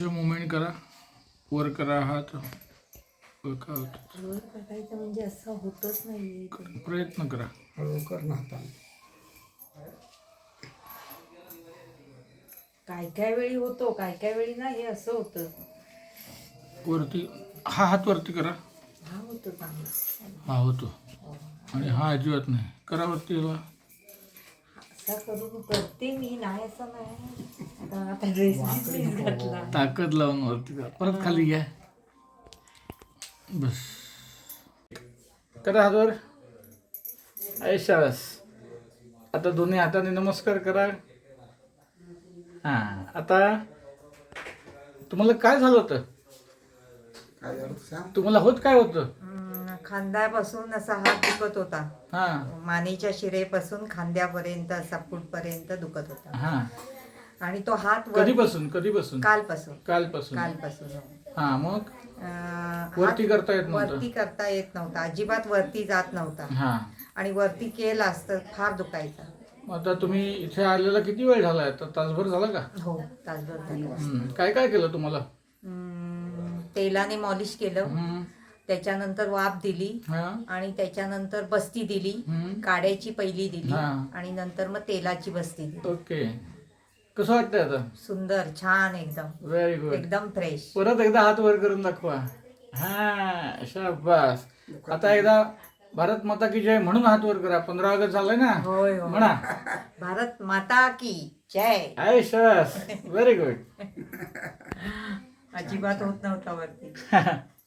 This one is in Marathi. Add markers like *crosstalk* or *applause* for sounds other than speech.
मुवमेंट करा. वर करा हात करायचं म्हणजे असं होतच नाही प्रयत्न करा. हळू कर ना काय काय वेळी होतो काय काय वेळी ना हे असं होतं. वरती हा हात वरती करा. हा होतो चांगला. हा होतो. आणि हा अजिबात नाही. करा वरती असा करून करते मी नाही असं नाही. आता आता ड्रेस घातला ताकद लावून वरती करा परत खाली घ्या. बस. करा हातवर. ऐशास आता दोन्ही हाताने नमस्कार करा. हा आता तुम्हाला काय झालं होतं? काय झालं सांग. तुम्हाला होत काय होतं? हम्म, खांद्यापासून असा हात दुखत होता. हा. मानेच्या शिरेपासून खांद्यापर्यंत असा फुटपर्यंत दुखत होता. हा. आणि तो हात वर कधीपासून कधीपासून? कालपासून. कालपासून. कालपासून हा. मग? अं, वरती हात करता येत नव्हतं. वरती करता येत नव्हता. अजिबात वरती जात नव्हता. हा. आणि वरती केला असतं फार दुखायचा. मग आता तुम्ही इथे आलेला किती वेळ झाला? आता तासभर झाला का? हो तासभर झालं. हम्म. काय काय केलं तुम्हाला? हम्म, तेलाने मॉलिश केलं. हम्म. त्याच्यानंतर वाफ दिली. हा. आणि त्याच्यानंतर बस्ती दिली. हम्म. काड्याची पहिली दिली. हा. आणि नंतर मग तेलाची बस्ती दिली. ओके. कसं वाटतंय आता? सुंदर छान एकदम. व्हेरी गुड एकदम फ्रेश परत एकदा हात वर करून दाखवा. हा शाबास. आता एकदा भारत माता की जय म्हणून हात वर करा. पंधरा ऑगस्ट झालाय ना? होय हो म्हणा. भारत माता की जय. आय शस व्हेरी गुड अजिबात होत नव्हता वरती. *laughs*